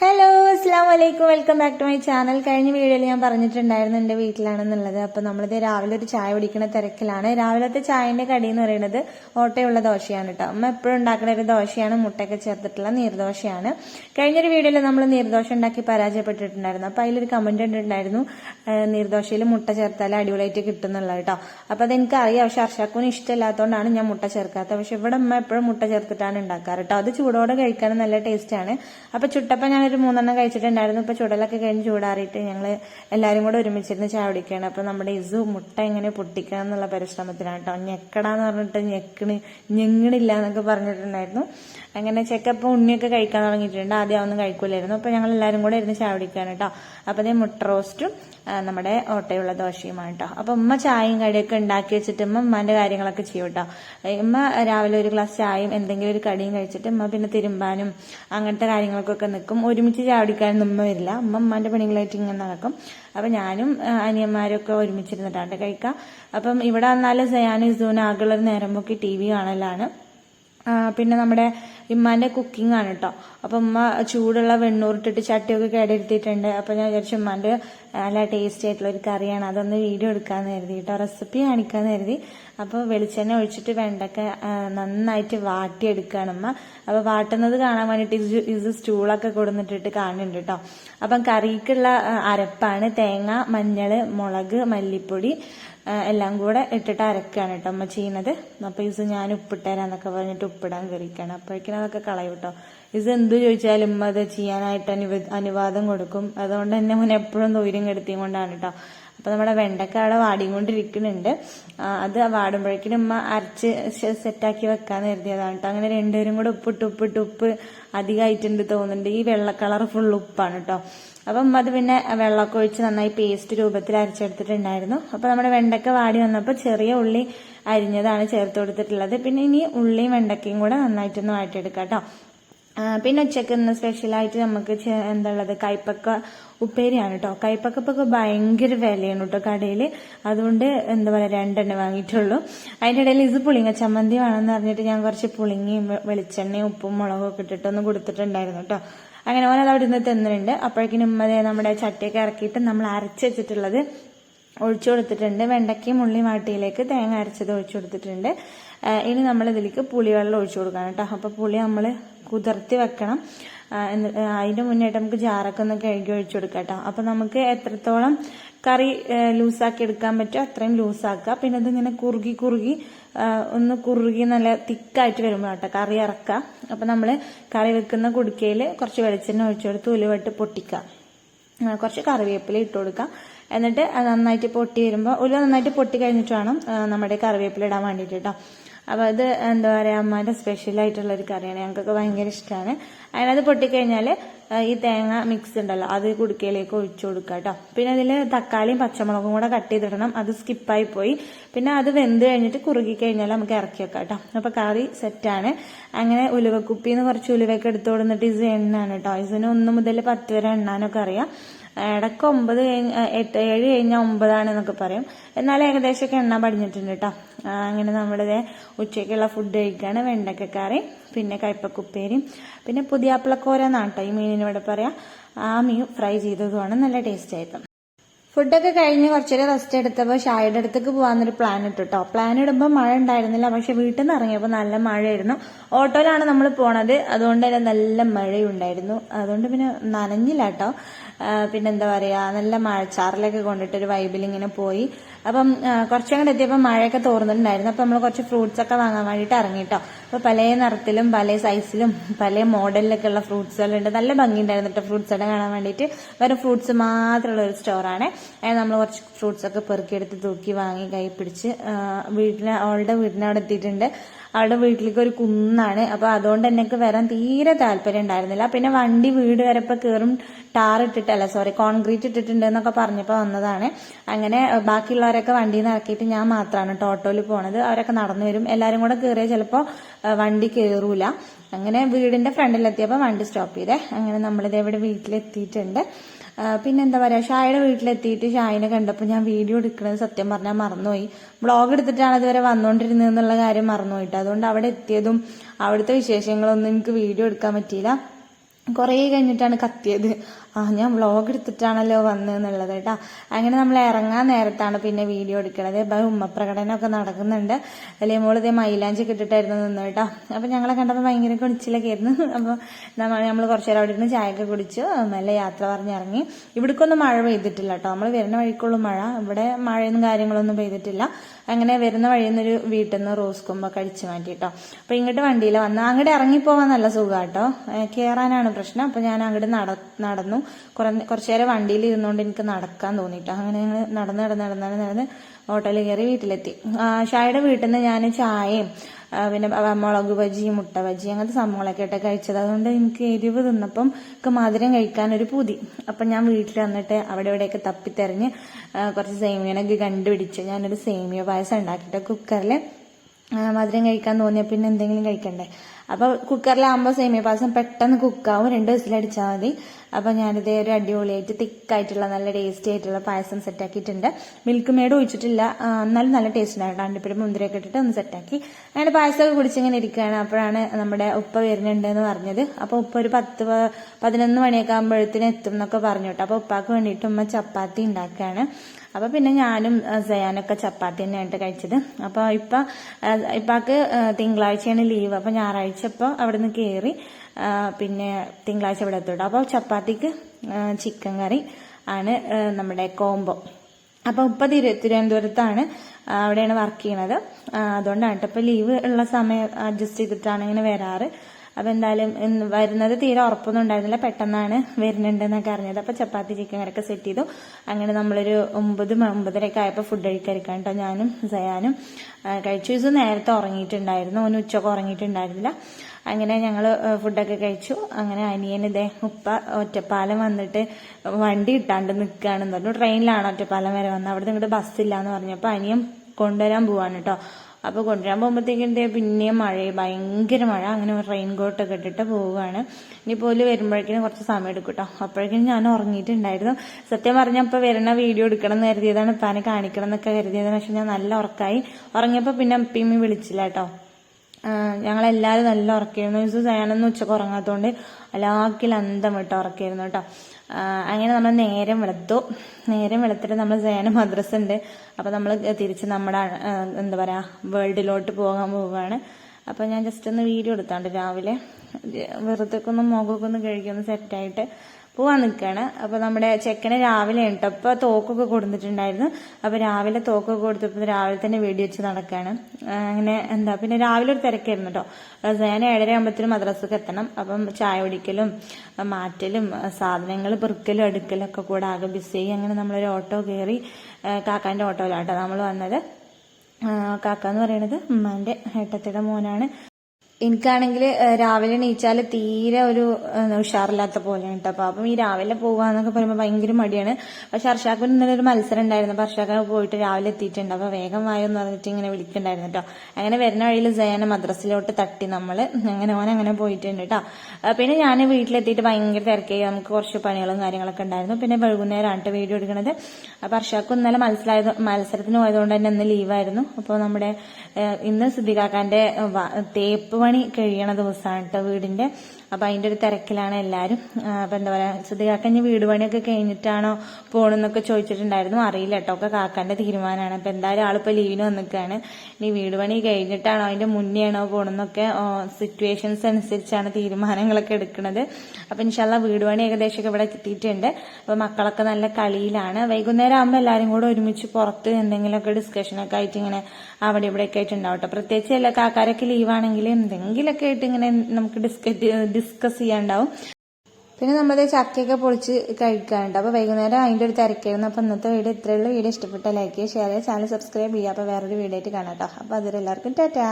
Hello! അസ്സാം വലൈക്കും welcome back to my channel. കഴിഞ്ഞ വീഡിയോയിൽ ഞാൻ പറഞ്ഞിട്ടുണ്ടായിരുന്നു എന്റെ വീട്ടിലാണെന്നുള്ളത്. അപ്പോൾ നമ്മളിത് രാവിലെ ഒരു ചായ കുടിക്കുന്ന തിരക്കിലാണ്. രാവിലത്തെ ചായന്റെ കടി എന്ന് പറയുന്നത് ഓട്ടയുള്ള ദോശയാണ് കേട്ടോ അമ്മ എപ്പോഴും ഉണ്ടാക്കുന്ന ഒരു ദോശയാണ് മുട്ടയൊക്കെ ചേർത്തിട്ടുള്ള നീർദോശയാണ്. കഴിഞ്ഞൊരു വീഡിയോയിൽ നമ്മൾ നീർദോശ ഉണ്ടാക്കി പരാജയപ്പെട്ടിട്ടുണ്ടായിരുന്നു. അപ്പോൾ അതിലൊരു കമന്റ് ഉണ്ടായിരുന്നു നീർദോശയിൽ മുട്ട ചേർത്താൽ അടിപൊളിയായിട്ട് കിട്ടുന്നുള്ള കേട്ടോ അപ്പോൾ അതെനിക്ക് അറിയാം പക്ഷെ അർഷാക്കൂന് ഇഷ്ടമില്ലാത്തതുകൊണ്ടാണ് ഞാൻ മുട്ട ചേർക്കാത്തത്. പക്ഷെ ഇവിടെ അമ്മ എപ്പോഴും മുട്ട ചേർത്തിട്ടാണ് ഉണ്ടാക്കാറ് കേട്ടോ അത് ചൂടോടെ കഴിക്കാൻ നല്ല ടേസ്റ്റാണ് അപ്പോൾ ചുട്ടപ്പം ഞാനൊരു മൂന്നെണ്ണം കഴിച്ചിട്ടുണ്ടായിരുന്നു ഇപ്പോൾ ചുടലൊക്കെ കഴിഞ്ഞ് ചൂടാറിയിട്ട് ഞങ്ങൾ എല്ലാവരും കൂടെ ഒരുമിച്ചിരുന്ന് ചായ കുടിക്കുകയാണ്. അപ്പോൾ നമ്മുടെ ഇസു മുട്ട എങ്ങനെ പൊട്ടിക്കണം എന്നുള്ള പരിശ്രമത്തിലാണ് കേട്ടോ ഞെക്കടാന്ന് പറഞ്ഞിട്ട് ഞെക്കണ് ഞെങ്ങണില്ല എന്നൊക്കെ പറഞ്ഞിട്ടുണ്ടായിരുന്നു. അങ്ങനെ ചെക്കപ്പ് ഉണ്ണിയൊക്കെ കഴിക്കാൻ തുടങ്ങിയിട്ടുണ്ട്. ആദ്യം ഒന്നും കഴിക്കൂലായിരുന്നു. അപ്പോൾ ഞങ്ങൾ എല്ലാവരും കൂടെ ഇരുന്ന് ചായ കേട്ടോ അപ്പോൾ അതേ മുട്ട റോസ്റ്റും നമ്മുടെ ഓട്ടയുള്ള ദോശയുമാണ് കേട്ടോ അപ്പോൾ ഉമ്മ ചായയും കടിയൊക്കെ ഉണ്ടാക്കി വെച്ചിട്ട് ഉമ്മ ഉമ്മാന്റെ കാര്യങ്ങളൊക്കെ ചെയ്യും കേട്ടോ ഉമ്മ രാവിലെ ഒരു ഗ്ലാസ് ചായയും എന്തെങ്കിലും ഒരു കടിയും കഴിച്ചിട്ട് ഉമ്മ പിന്നെ തിരുമ്പാനും അങ്ങനത്തെ കാര്യങ്ങൾക്കൊക്കെ നിൽക്കും ഒരുമിച്ച് ചാവടിക്കാനൊന്നും ഉമ്മ വരില്ല. അമ്മ ഉമ്മാന്റെ പണികളായിട്ട് ഇങ്ങനെ നടക്കും. അപ്പം ഞാനും അനിയന്മാരൊക്കെ ഒരുമിച്ചിരുന്നിട്ടാണ് കഴിക്കുക അപ്പം ഇവിടെ വന്നാൽ സയാനും ഇസൂനും ആകെയുള്ള നേരം നോക്കി ടി വി കാണലാണ്. പിന്നെ നമ്മുടെ ഉമ്മാന്റെ കുക്കിംഗ് ആണ് കേട്ടോ അപ്പം ഉമ്മ ചൂടുള്ള വെണ്ണൂറിട്ടിട്ട് ചട്ടിയൊക്കെ കേടെടുത്തിട്ടുണ്ട് അപ്പം ഞാൻ വിചാരിച്ചു ഉമ്മാന്റെ നല്ല ടേസ്റ്റി ആയിട്ടുള്ള ഒരു കറിയാണ്. അതൊന്ന് വീഡിയോ എടുക്കാമെന്ന് കരുതി കേട്ടോ. റെസിപ്പി കാണിക്കാമെന്ന് കരുതി. അപ്പോൾ വെളിച്ചെണ്ണ ഒഴിച്ചിട്ട് വെണ്ടക്ക നന്നായിട്ട് വാട്ടിയെടുക്കുകയാണ് അമ്മ അപ്പോൾ വാട്ടുന്നത് കാണാൻ വേണ്ടിയിട്ട് ഇത് സ്റ്റൂളൊക്കെ കൊടുന്നിട്ടിട്ട് കാണുന്നുണ്ട് കേട്ടോ. അപ്പം കറിക്കുള്ള അരപ്പാണ് തേങ്ങ മഞ്ഞൾ മുളക് മല്ലിപ്പൊടി എല്ലാം കൂടെ ഇട്ടിട്ട് അരക്കുകയാണ് കേട്ടോ അമ്മ ചെയ്യുന്നത്. അപ്പോൾ ഇത് ഞാൻ ഉപ്പിട്ടരാന്നൊക്കെ പറഞ്ഞിട്ട് ഉപ്പിടാൻ കയറിക്കാണ് അപ്പോഴേക്കും അതൊക്കെ കളയും കേട്ടോ. ഇത് എന്തു ചോദിച്ചാലും അത് ചെയ്യാനായിട്ട് അനുവ അനുവാദം കൊടുക്കും. അതുകൊണ്ട് തന്നെ മുന്നേ എപ്പോഴും തൊയിര്യം കെടുത്തിയും കൊണ്ടാണ് കേട്ടോ അപ്പൊ നമ്മുടെ വെണ്ടക്ക അവിടെ വാടിക്കൊണ്ടിരിക്കുന്നുണ്ട്. അത് വാടുമ്പോഴേക്കും ഉമ്മ അരച്ച് സെറ്റാക്കി വെക്കാന്ന് കരുതിയതാണ് കേട്ടോ അങ്ങനെ രണ്ടുപേരും കൂടെ ഉപ്പിട്ട് ഉപ്പിട്ട് ഉപ്പ് അധികമായിട്ടുണ്ട് തോന്നുന്നുണ്ട്. ഈ വെള്ള കളർ ഫുൾ ഉപ്പാണ് കേട്ടോ അപ്പം അത് പിന്നെ വെള്ളമൊക്കെ ഒഴിച്ച് നന്നായി പേസ്റ്റ് രൂപത്തിൽ അരച്ചെടുത്തിട്ടുണ്ടായിരുന്നു. അപ്പൊ നമ്മുടെ വെണ്ടക്ക വാടി വന്നപ്പോൾ ചെറിയ ഉള്ളി അരിഞ്ഞതാണ് ചേർത്ത് കൊടുത്തിട്ടുള്ളത്. പിന്നെ ഇനി ഉള്ളിയും വെണ്ടക്കയും കൂടെ നന്നായിട്ടൊന്ന് വാട്ടിയെടുക്കാം കേട്ടോ പിന്നെ ഉച്ചയ്ക്ക് ഇന്ന് സ്പെഷ്യലായിട്ട് നമുക്ക് എന്തുള്ളത് കൈപ്പക്ക ഉപ്പേരിയാണ് കേട്ടോ കൈപ്പക്കപ്പൊക്കെ ഭയങ്കര വിലയാണ് കേട്ടോ കടയിൽ അതുകൊണ്ട് എന്താ പറയുക രണ്ടെണ്ണം വാങ്ങിയിട്ടുള്ളൂ. അതിന്റെ ഇടയിൽ ഇത് പുളിങ്ങ ചമ്മന്തി വേണമെന്ന് പറഞ്ഞിട്ട് ഞാൻ കുറച്ച് പുളിങ്ങയും വെളിച്ചെണ്ണയും ഉപ്പും മുളകും ഒക്കെ ഇട്ടിട്ടൊന്ന് കൊടുത്തിട്ടുണ്ടായിരുന്നു കേട്ടോ അങ്ങനെ അത് അവിടെ നിന്ന് തിന്നുന്നുണ്ട് അപ്പോഴേക്കും ഉമ്മതേ നമ്മുടെ ചട്ടിയൊക്കെ ഇറക്കിയിട്ട് നമ്മൾ അരച്ച് വെച്ചിട്ടുള്ളത് ഒഴിച്ചു കൊടുത്തിട്ടുണ്ട്. വെണ്ടയ്ക്കയും ഉള്ളി മാട്ടിയിലേക്ക് തേങ്ങ അരച്ചത് ഒഴിച്ചു കൊടുത്തിട്ടുണ്ട്. ഇനി നമ്മൾ ഇതിലേക്ക് പുളിവെള്ളം ഒഴിച്ചു കൊടുക്കണം കേട്ടോ. അപ്പോൾ പുളി നമ്മൾ കുതിർത്തി വെക്കണം. അതിന്റെ മുന്നായിട്ട് നമുക്ക് ജാറൊക്കെ ഒന്ന് കഴുകി ഒഴിച്ചു കൊടുക്കാം കേട്ടോ. അപ്പോൾ നമുക്ക് എത്രത്തോളം കറി ലൂസാക്കി എടുക്കാൻ പറ്റുമോ അത്രയും ലൂസാക്കുക. പിന്നെ ഇതിങ്ങനെ കുറുകി കുറുകി ഒന്ന് കുറുകി നല്ല തിക്കായിട്ട് വരുമ്പോൾ കേട്ടോ കറി ഇറക്കുക അപ്പോൾ നമ്മൾ കറി വെക്കുന്ന കുടുക്കയിൽ കുറച്ച് വെളിച്ചെണ്ണ ഒഴിച്ചു കൊടുത്ത് ഉലുവട്ട് പൊട്ടിക്കുക. കുറച്ച് കറിവേപ്പില ഇട്ട് എന്നിട്ട് നന്നായിട്ട് പൊട്ടി വരുമ്പോൾ ഉലുവ നന്നായിട്ട് പൊട്ടി കഴിഞ്ഞിട്ട് വേണം നമ്മുടെ കറിവേപ്പില ഇടാൻ വേണ്ടിയിട്ട് കേട്ടോ അപ്പോൾ അത് എന്താ പറയുക അമ്മേന്റെ സ്പെഷ്യൽ ആയിട്ടുള്ള ഒരു കറിയാണ്. ഞങ്ങൾക്കൊക്കെ ഭയങ്കര ഇഷ്ടമാണ് അതിനകത്ത് പൊട്ടിക്കഴിഞ്ഞാൽ ഈ തേങ്ങ മിക്സ് ഉണ്ടല്ലോ അത് കുടുക്കയിലേക്ക് ഒഴിച്ചു കൊടുക്കുക കേട്ടോ പിന്നെ അതിൽ തക്കാളിയും പച്ചമുളകും കൂടെ കട്ട് ചെയ്തിടണം. അത് സ്കിപ്പായി പോയി. പിന്നെ അത് വെന്ത് കഴിഞ്ഞിട്ട് കുറുകി കഴിഞ്ഞാൽ നമുക്ക് ഇറക്കി വെക്കാം കേട്ടോ അപ്പോൾ കറി സെറ്റാണ് അങ്ങനെ ഉലുവക്കുപ്പിന്ന് കുറച്ച് ഉലുവയൊക്കെ എടുത്തു കൊടുന്നിട്ട് ഇത് എണ്ണാണ് കേട്ടോ ഇതിന് ഒന്ന് മുതൽ പത്ത് വരെ എണ്ണാനൊക്കെ അറിയാം. ഇടയ്ക്ക് ഒമ്പത് എട്ട് ഏഴ് കഴിഞ്ഞാൽ ഒമ്പതാണ് എന്നൊക്കെ പറയും. എന്നാൽ ഏകദേശമൊക്കെ എണ്ണ പടിഞ്ഞിട്ടുണ്ട് കേട്ടോ അങ്ങനെ നമ്മളിത് ഉച്ചയ്ക്കുള്ള ഫുഡ് കഴിക്കുകയാണ് വെണ്ടക്കക്കറി പിന്നെ കയ്പക്കുപ്പേരിയും പിന്നെ പുതിയാപ്പിളക്കോര എന്നാട്ടോ ഈ മീനിന് ഇവിടെ പറയാം. ആ മീൻ ഫ്രൈ ചെയ്തതുമാണ്. നല്ല ടേസ്റ്റ് ആയിട്ട്. ഫുഡൊക്കെ കഴിഞ്ഞ് കുറച്ചൊരു റെസ്റ്റ് എടുത്തപ്പോൾ ഷായുടെ അടുത്തേക്ക് പോകാമെന്നൊരു പ്ലാൻ ഇട്ടു കേട്ടോ പ്ലാൻ ഇടുമ്പോൾ മഴ ഉണ്ടായിരുന്നില്ല. പക്ഷെ വീട്ടിൽ നിന്ന് ഇറങ്ങിയപ്പോൾ നല്ല മഴയായിരുന്നു. ഓട്ടോയിലാണ് നമ്മൾ പോണത്. അതുകൊണ്ട് തന്നെ നല്ല മഴയുണ്ടായിരുന്നു. അതുകൊണ്ട് പിന്നെ നനഞ്ഞില്ല കേട്ടോ ആ, പറയുക നല്ല മഴച്ചാറിലൊക്കെ കൊണ്ടിട്ട് ഒരു വൈബിൽ ഇങ്ങനെ പോയി. അപ്പം കുറച്ചും കുറച്ചങ്ങോട്ട് എത്തിയപ്പോൾ മഴയൊക്കെ തോർന്നിട്ടുണ്ടായിരുന്നു. അപ്പം നമ്മൾ കുറച്ച് ഫ്രൂട്ട്സ് ഒക്കെ വാങ്ങാൻ വേണ്ടിയിട്ട് ഇറങ്ങി കേട്ടോ അപ്പോൾ പല നിറത്തിലും പല സൈസിലും പല മോഡലിലൊക്കെ ഉള്ള ഫ്രൂട്ട്സുകളുണ്ട് നല്ല ഭംഗിയുണ്ടായിരുന്നു കേട്ടോ ഫ്രൂട്ട്സ് ഒക്കെ കാണാൻ വേണ്ടിയിട്ട് വേറെ ഫ്രൂട്ട്സ് മാത്രമുള്ള ഒരു സ്റ്റോറാണ് നമ്മൾ കുറച്ച് ഫ്രൂട്ട്സ് ഒക്കെ പെറുക്കിയെടുത്ത് തൂക്കി വാങ്ങി കൈ പിടിച്ച് വീട്ടിലെ അവളുടെ വീടിനവിടെ എത്തിയിട്ടുണ്ട്. അവളുടെ വീട്ടിലേക്ക് ഒരു കുന്നാണ്. അപ്പൊ അതുകൊണ്ട് എനിക്ക് വരാൻ തീരെ താല്പര്യം ഉണ്ടായിരുന്നില്ല. പിന്നെ വണ്ടി വീട് വരെ ഇപ്പൊ കയറും ടാർ ഇട്ടിട്ടല്ല സോറി കോൺക്രീറ്റ് ഇട്ടിട്ടുണ്ട് എന്നൊക്കെ പറഞ്ഞപ്പോൾ വന്നതാണ്. അങ്ങനെ അഹ് ബാക്കിയുള്ളവരൊക്കെ വണ്ടിയിൽ നിന്ന് ഇറക്കിയിട്ട് ഞാൻ മാത്രമാണ് ഓട്ടോയിൽ പോണത്. അവരൊക്കെ നടന്നു വരും. എല്ലാരും കൂടെ കയറിയാൽ ചിലപ്പോൾ വണ്ടി കയറൂല അങ്ങനെ വീടിന്റെ ഫ്രണ്ടിലെത്തിയപ്പോൾ വണ്ടി സ്റ്റോപ്പ് ചെയ്തേ. അങ്ങനെ നമ്മളിത് ഇവിടെ വീട്ടിലെത്തിയിട്ടുണ്ട്. പിന്നെ എന്താ പറയാ ഷായുടെ വീട്ടിലെത്തിയിട്ട് ഷായിനെ കണ്ടപ്പോൾ ഞാൻ വീഡിയോ എടുക്കണത് സത്യം പറഞ്ഞാൽ മറന്നുപോയി. ബ്ലോഗ് എടുത്തിട്ടാണ് ഇതുവരെ വന്നുകൊണ്ടിരുന്നത് എന്നുള്ള കാര്യം മറന്നുപോയിട്ട്. അതുകൊണ്ട് അവിടെ എത്തിയതും അവിടുത്തെ വിശേഷങ്ങളൊന്നും എനിക്ക് വീഡിയോ എടുക്കാൻ പറ്റിയില്ല. കുറേ കഴിഞ്ഞിട്ടാണ് കത്തിയത്. ആ ഞാൻ വ്ളോഗ് എടുത്തിട്ടാണല്ലോ വന്നതെന്നുള്ളത് കേട്ടോ. അങ്ങനെ നമ്മൾ ഇറങ്ങാൻ നേരത്താണ് പിന്നെ വീഡിയോ എടുക്കണത്. ഉമ്മപ്രകടനമൊക്കെ നടക്കുന്നുണ്ട്. അല്ലെങ്കിൽ മോൾ ഇതേ മൈലാഞ്ചി ഇട്ടിട്ടായിരുന്നു നിന്ന് കേട്ടോ. അപ്പം ഞങ്ങളെ കണ്ടപ്പോൾ ഭയങ്കര കുടിച്ചിലൊക്കെ ആയിരുന്നു അപ്പോൾ നമ്മൾ കുറച്ച് നേരം അവിടെ ഇരുന്ന് ചായയൊക്കെ കുടിച്ചു. നല്ല യാത്ര പറഞ്ഞിറങ്ങി. ഇവിടേക്കൊന്നും മഴ പെയ്തിട്ടില്ല കേട്ടോ. നമ്മൾ വരുന്ന വഴിക്കുള്ളൂ മഴ. ഇവിടെ മഴയൊന്നും കാര്യങ്ങളൊന്നും പെയ്തിട്ടില്ല. അങ്ങനെ വരുന്ന വഴിയിൽ നിന്നൊരു വീട്ടിൽ നിന്ന് റോസ് കുമ്പ കഴിച്ചു മാറ്റി കേട്ടോ. അപ്പൊ ഇങ്ങോട്ട് വണ്ടിയിൽ വന്ന്. അങ്ങോട്ട് ഇറങ്ങിപ്പോവാൻ നല്ല സുഖം കേട്ടോ. കയറാനാണ് പ്രശ്നം. അപ്പൊ ഞാൻ അങ്ങോട്ട് നട നടന്നു. കുറെ കുറച്ചു നേരം വണ്ടിയിൽ ഇരുന്നുകൊണ്ട് എനിക്ക് നടക്കാൻ തോന്നിയിട്ട് അങ്ങനെ ഞങ്ങൾ നടന്ന് നടന്ന് നടന്ന് നടന്ന് ഹോട്ടലിൽ കയറി വീട്ടിലെത്തി. ഷായുടെ വീട്ടിൽ നിന്ന് ഞാൻ ചായയും പിന്നെ മുളക് ബജി മുട്ട ബജി അങ്ങനത്തെ സംഭവങ്ങളൊക്കെ ഇട്ട് കഴിച്ചത്. അതുകൊണ്ട് എനിക്ക് എരിവ് തിന്നപ്പം എനിക്ക് മധുരം കഴിക്കാൻ ഒരു പൂതി. അപ്പം ഞാൻ വീട്ടിൽ വന്നിട്ട് അവിടെ ഇവിടെയൊക്കെ തപ്പിത്തെറിഞ്ഞ് കുറച്ച് സേമിയനൊക്കെ കണ്ടുപിടിച്ച് ഞാനൊരു സേമിയ പായസം ഉണ്ടാക്കിയിട്ട് കുക്കറിൽ മധുരം കഴിക്കാൻ തോന്നിയ പിന്നെ എന്തെങ്കിലും കഴിക്കണ്ടേ? അപ്പൊ കുക്കറിലാകുമ്പോൾ സേമിയ പായസം പെട്ടെന്ന് കുക്കാവും. രണ്ട് വിസിലടിച്ചാൽ മതി. അപ്പൊ ഞാനിത് ഒരു അടിപൊളിയായിട്ട് തിക്കായിട്ടുള്ള നല്ല ടേസ്റ്റി ആയിട്ടുള്ള പായസം സെറ്റ് ആക്കിയിട്ടുണ്ട്. മിൽക്ക് മേഡ് ഒഴിച്ചിട്ടില്ല. എന്നാലും നല്ല ടേസ്റ്റ് ഉണ്ടായിരുന്നു. അണ്ടിപ്പിടി മുന്തിരിയൊക്കെ ഇട്ടിട്ട് ഒന്ന് സെറ്റാക്കി അങ്ങനെ പായസമൊക്കെ കുടിച്ചിങ്ങനെ ഇരിക്കുകയാണ്. അപ്പോഴാണ് നമ്മുടെ ഉപ്പ വരുന്നുണ്ട് എന്ന് പറഞ്ഞത്. അപ്പൊ ഉപ്പ ഒരു പത്ത് പതിനൊന്ന് മണിയൊക്കെ ആകുമ്പോഴത്തേനും എത്തും എന്നൊക്കെ പറഞ്ഞു കേട്ടോ. അപ്പൊ ഉപ്പാക്ക് വേണ്ടിയിട്ട് ഉമ്മ ചപ്പാത്തി ഉണ്ടാക്കുകയാണ്. അപ്പൊ പിന്നെ ഞാനും സയാനൊക്കെ ചപ്പാത്തി തന്നെയായിട്ട് കഴിച്ചത്. അപ്പൊ ഇപ്പൊ ഇപ്പാക്ക് തിങ്കളാഴ്ചയാണ് ലീവ്. അപ്പൊ ഞായറാഴ്ച ഇപ്പൊ അവിടെ നിന്ന് കയറി പിന്നെ തിങ്കളാഴ്ച ഇവിടെ എത്തും അപ്പൊ ചപ്പാത്തിക്ക് ചിക്കൻ കറി ആണ് നമ്മുടെ കോംബോ. അപ്പൊ ഇപ്പൊ തിരു തിരുവനന്തപുരത്താണ് അവിടെയാണ് വർക്ക് ചെയ്യണത്. അതുകൊണ്ടാണ് ഇപ്പൊ ലീവ് ഉള്ള സമയം അഡ്ജസ്റ്റ് ചെയ്തിട്ടാണ് ഇങ്ങനെ വരാറ്. അപ്പൊ എന്തായാലും വരുന്നത് തീരെ ഉറപ്പൊന്നും ഉണ്ടായിരുന്നില്ല. പെട്ടെന്നാണ് വരുന്നുണ്ടെന്നൊക്കെ അറിഞ്ഞത്. അപ്പൊ ചപ്പാത്തി ചിക്കൻ കറിയൊക്കെ സെറ്റ് ചെയ്തു. അങ്ങനെ നമ്മളൊരു ഒമ്പത് ഒമ്പതരയൊക്കെ ആയപ്പോൾ ഫുഡ് കഴിക്കാൻ കേട്ടോ ഞാനും സയാനും. കഴിച്ചു. ദിവസം നേരത്തെ ഉറങ്ങിയിട്ടുണ്ടായിരുന്നു. ഓന് ഉച്ചയ്ക്ക് ഉറങ്ങിയിട്ടുണ്ടായിരുന്നില്ല. അങ്ങനെ ഞങ്ങൾ ഫുഡൊക്കെ കഴിച്ചു. അങ്ങനെ അനിയൻ ഇതേ ഉപ്പ ഒറ്റപ്പാലം വന്നിട്ട് വണ്ടി ഇട്ടാണ്ട് നിൽക്കുകയാണെന്ന് പറഞ്ഞു. ട്രെയിനിലാണ് ഒറ്റപ്പാലം വരെ വന്നത്. അവിടെ നിങ്ങളുടെ ബസ്സില്ല എന്ന് പറഞ്ഞപ്പോൾ അനിയൻ കൊണ്ടുവരാൻ പോവാണ് കേട്ടോ. അപ്പൊ കൊണ്ടുവരാൻ പോകുമ്പോഴത്തേക്കും പിന്നെയും മഴ ഭയങ്കര മഴ. അങ്ങനെ റെയിൻ കോട്ടൊക്കെ ഇട്ടിട്ട് പോവുകയാണ്. ഇനി പോലും വരുമ്പോഴേക്കും കുറച്ച് സമയം എടുക്കും കേട്ടോ അപ്പോഴേക്കും ഞാൻ ഉറങ്ങിയിട്ടുണ്ടായിരുന്നു. സത്യം പറഞ്ഞാൽ ഇപ്പോൾ വരുന്ന വീഡിയോ എടുക്കണം എന്ന് കരുതിയതാണ്. ഇപ്പാനെ കാണിക്കണം എന്നൊക്കെ കരുതിയതാണ്. പക്ഷെ ഞാൻ നല്ല ഉറക്കായി. ഉറങ്ങിയപ്പോൾ പിന്നെ പിമ്മി വിളിച്ചില്ല കേട്ടോ ഞങ്ങളെല്ലാവരും നല്ല ഉറക്കായിരുന്നു. സയാനൊന്നും ഉച്ചയ്ക്ക് ഉറങ്ങാത്തതുകൊണ്ട് അലാക്കിൽ അന്തം വിട്ട് ഉറക്കായിരുന്നു കേട്ടോ അങ്ങനെ നമ്മൾ നേരം വെളുത്തു. നേരം വെളുത്തിട്ട് നമ്മൾ സേന മദ്രസ ഉണ്ട് അപ്പൊ നമ്മൾ തിരിച്ച് നമ്മുടെ എന്താ പറയാ വേൾഡിലോട്ട് പോകാൻ പോവുകയാണ്. അപ്പൊ ഞാൻ ജസ്റ്റ് ഒന്ന് വീഡിയോ എടുത്താണ്ട് രാവിലെ. വെറുതെ ഒന്ന് മുഖമൊക്കെ ഒന്ന് കഴുകിയൊന്ന് സെറ്റായിട്ട് പോവാൻ നിൽക്കുകയാണ് അപ്പൊ നമ്മുടെ ചെക്കന് രാവിലെ ഉണ്ട്. അപ്പൊ തോക്കൊക്കെ കൊടുത്തിട്ടുണ്ടായിരുന്നു. അപ്പൊ രാവിലെ തോക്കൊക്കെ കൊടുത്തപ്പോൾ രാവിലെ തന്നെ വെടിവെച്ച് നടക്കുകയാണ് അങ്ങനെ എന്താ പിന്നെ രാവിലെ ഒരു തിരക്കായിരുന്നു കേട്ടോ ഞാൻ ഏഴര ആകുമ്പോഴത്തേനും മദ്രസക്ക് എത്തണം. അപ്പം ചായ കുടിക്കലും മാറ്റലും സാധനങ്ങൾ പെറുക്കലും അടുക്കലും ഒക്കെ കൂടെ ആകെ ബിസി അങ്ങനെ നമ്മളൊരു ഓട്ടോ കയറി കാക്കാന്റെ ഓട്ടോയിലാട്ടോ നമ്മൾ വന്നത്. കാക്ക എന്ന് പറയുന്നത് ഉമ്മാന്റെ ഏട്ടത്തിയുടെ മോനാണ്. എനിക്കാണെങ്കിൽ രാവിലെ എണീച്ചാൽ തീരെ ഒരു ഉഷാറില്ലാത്ത പോലെയാണ് കേട്ടോ അപ്പൊ ഈ രാവിലെ പോകാന്നൊക്കെ പറയുമ്പോൾ ഭയങ്കര മടിയാണ്. പക്ഷെ ഹർഷാക്കിന് ഇന്നലെ ഒരു മത്സരം ഉണ്ടായിരുന്നു. അപ്പൊ ഹർഷാക്ക പോയിട്ട് രാവിലെ എത്തിയിട്ടുണ്ട്. അപ്പൊ വേഗം വായെന്ന് പറഞ്ഞിട്ട് ഇങ്ങനെ വിളിക്കണ്ടായിരുന്നു കേട്ടോ അങ്ങനെ വരുന്ന വഴിയിൽ ജയന മദ്രസിലോട്ട് തട്ടി നമ്മൾ അങ്ങനെ ഓൻ അങ്ങനെ പോയിട്ടുണ്ട് കേട്ടോ പിന്നെ ഞാൻ വീട്ടിലെത്തിയിട്ട് ഭയങ്കര തിരക്കായി. നമുക്ക് കുറച്ച് പണികളും കാര്യങ്ങളൊക്കെ ഉണ്ടായിരുന്നു. പിന്നെ വൈകുന്നേരമാണ് വീഡിയോ എടുക്കുന്നത് അപ്പൊ അർഷാക്കും ഇന്നലെ മത്സരമായത് മത്സരത്തിന് പോയതുകൊണ്ട് തന്നെ ഇന്ന് ലീവായിരുന്നു. അപ്പോൾ നമ്മുടെ ഇന്ന് സിദ്ദിഖാക്കാന്റെ തേപ്പ് പണി കഴിയണ ദിവസമാണ് കേട്ടോ വീടിന്റെ. അപ്പൊ ഒരു തിരക്കിലാണ് എല്ലാരും. അപ്പൊ എന്താ പറയാ സിദ്ദിഖാക്ക കാക്കഞ്ഞ് വീട് പണിയൊക്കെ കഴിഞ്ഞിട്ടാണോ പോണെന്നൊക്കെ ചോദിച്ചിട്ടുണ്ടായിരുന്നു. അറിയില്ല കേട്ടോ ഒക്കെ കാക്കാന്റെ തീരുമാനമാണ്. അപ്പൊ എന്തായാലും ആളിപ്പോ ലീവിന് വന്നിക്കാണ്. ഇനി വീട് പണി കഴിഞ്ഞിട്ടാണോ അതിന്റെ മുന്നേ ആണോ പോണെന്നൊക്കെ സിറ്റുവേഷൻസ് അനുസരിച്ചാണ് തീരുമാനങ്ങളൊക്കെ എടുക്കുന്നത് അപ്പൊ ഇൻഷാല്ല വീട് പണി ഏകദേശം ഇവിടെ എത്തിയിട്ടുണ്ട്. അപ്പൊ മക്കളൊക്കെ നല്ല കളിയിലാണ്. വൈകുന്നേരം ആകുമ്പോൾ എല്ലാരും കൂടെ ഒരുമിച്ച് പുറത്ത് എന്തെങ്കിലുമൊക്കെ ഡിസ്കഷനൊക്കെ ആയിട്ട് ഇങ്ങനെ അവിടെ ഇവിടെയൊക്കെ ആയിട്ട് കേട്ടോ പ്രത്യേകിച്ച് എല്ലാ കാക്കാരൊക്കെ ലീവാണെങ്കിൽ എന്തെങ്കിലുമൊക്കെ ആയിട്ട് ഇങ്ങനെ നമുക്ക് ഡിസ്കസ് ചെയ്യാണ്ടാവും. പിന്നെ നമ്മളത് ചക്കയൊക്കെ പൊളിച്ച് കഴിക്കാറുണ്ട് അപ്പോൾ വൈകുന്നേരം അതിന്റെ ഒരു തിരക്കായിരുന്നു. അപ്പോൾ ഇന്നത്തെ വീഡിയോ ഇത്രയുള്ള വീഡിയോ ഇഷ്ടപ്പെട്ട ലൈക്ക് ചെയ്യുക ഷെയർ ചെയ്യുക ചാനൽ സബ്സ്ക്രൈബ് ചെയ്യുക അപ്പോൾ വേറൊരു വീഡിയോ ആയിട്ട് കാണാം കേട്ടോ. അപ്പോൾ അതിലെല്ലാവർക്കും ടാറ്റാ.